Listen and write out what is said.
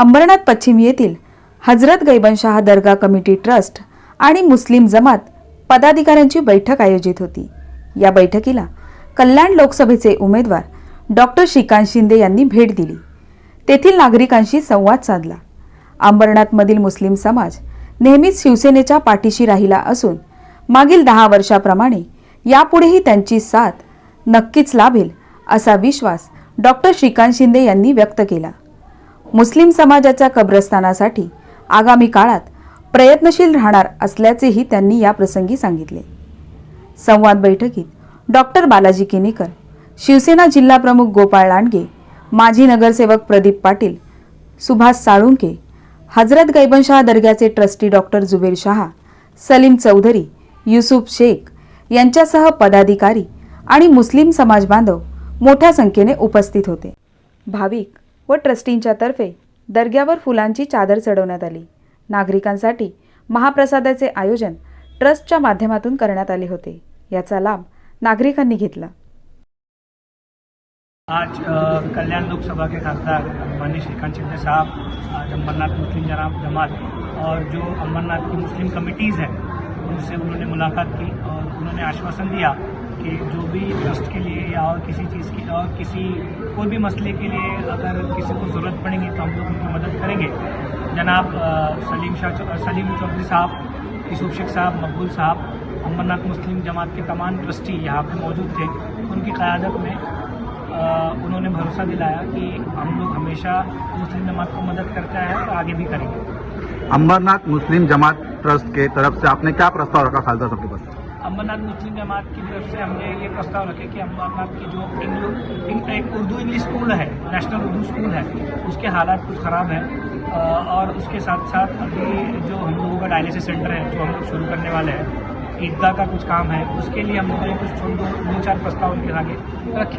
अंबरनाथ पश्चिम येथील Hazrat Gaibanshah Dargah committee trust आणि मुस्लिम जमात पदाधिकाऱ्यांची बैठक आयोजित होती. या बैठकीला कल्याण लोकसभेचे उमेदवार डॉक्टर श्रीकांत शिंदे यांनी भेट दिली. तेथील नागरिकांशी संवाद साधला. अंबरनाथमधील मुस्लिम समाज नेहमीच शिवसेनेच्या पाठीशी राहिला असून मागील दहा वर्षाप्रमाणे यापुढेही त्यांची साथ नक्कीच लाभेल असा विश्वास डॉक्टर श्रीकांत शिंदे यांनी व्यक्त केला. मुस्लिम समाजाच्या कब्रस्तानासाठी आगामी काळात प्रयत्नशील राहणार असल्याचेही त्यांनी या प्रसंगी सांगितले. संवाद बैठकीत डॉक्टर बालाजी किनीकर शिवसेना जिल्हाप्रमुख गोपाळ लांडगे माजी नगरसेवक प्रदीप पाटील सुभाष साळुंके हजरत गैबनशाह दर्ग्याचे ट्रस्टी डॉक्टर जुबेर शहा सलीम चौधरी युसुफ शेख यांच्यासह पदाधिकारी आणि मुस्लिम समाज बांधव मोठ्या संख्येने उपस्थित होते. भाविक व ट्रस्टींच्या तर्फे दर्ग्यावर फुलांची चादर चढवण्यात आली. नागरिकांसाठी महाप्रसादाचे आयोजन ट्रस्टच्या माध्यमातून करण्यात आले होते. याचा लाभ नागरिकांनी घेतला. आज कल्याण लोकसभा के खासदार माननीय श्रीकांत शिंदे साहब आज अम्बरनाथ मुस्लिम जनाब जमात और जो अम्बरनाथ की मुस्लिम कमिटीज़ हैं उनसे उन्होंने मुलाकात की और उन्होंने आश्वासन दिया कि जो भी ट्रस्ट के लिए या और किसी चीज़ की और किसी कोई भी मसले के लिए अगर किसी को ज़रूरत पड़ेगी तो हम लोग उनकी मदद करेंगे। जनाब सलीम शाह सलीम चौधरी साहब यूसुफ शेख साहब मकबूल साहब अमरनाथ मुस्लिम जमात के तमाम ट्रस्टी यहाँ पे मौजूद थे। उनकी क़्यादत में अ, उन्होंने भरोसा दिलाया कि हम लोग हमेशा मुस्लिम जमात को मदद करते हैं और आगे भी करेंगे। अमरनाथ मुस्लिम जमात ट्रस्ट के तरफ़ से आपने क्या प्रस्ताव रखा खालसा सबके पास? अम्बरनाथ मुस्लिम जमात की तरफ़ से हमने ये प्रस्ताव रखे कि अमरनाथ की जो एक उर्दू इंग्लिश स्कूल है, नेशनल उर्दू स्कूल है, उसके हालात कुछ ख़राब हैं। और उसके साथ साथ अभी जो हम लोगों का डायलिसिस सेंटर है, जो हम लोग शुरू करने वाले हैं, ईदगाह का कुछ काम है, उसके लिए हम लोगों ने कुछ छोटे दो दो चार प्रस्ताव उनके आगे रखे।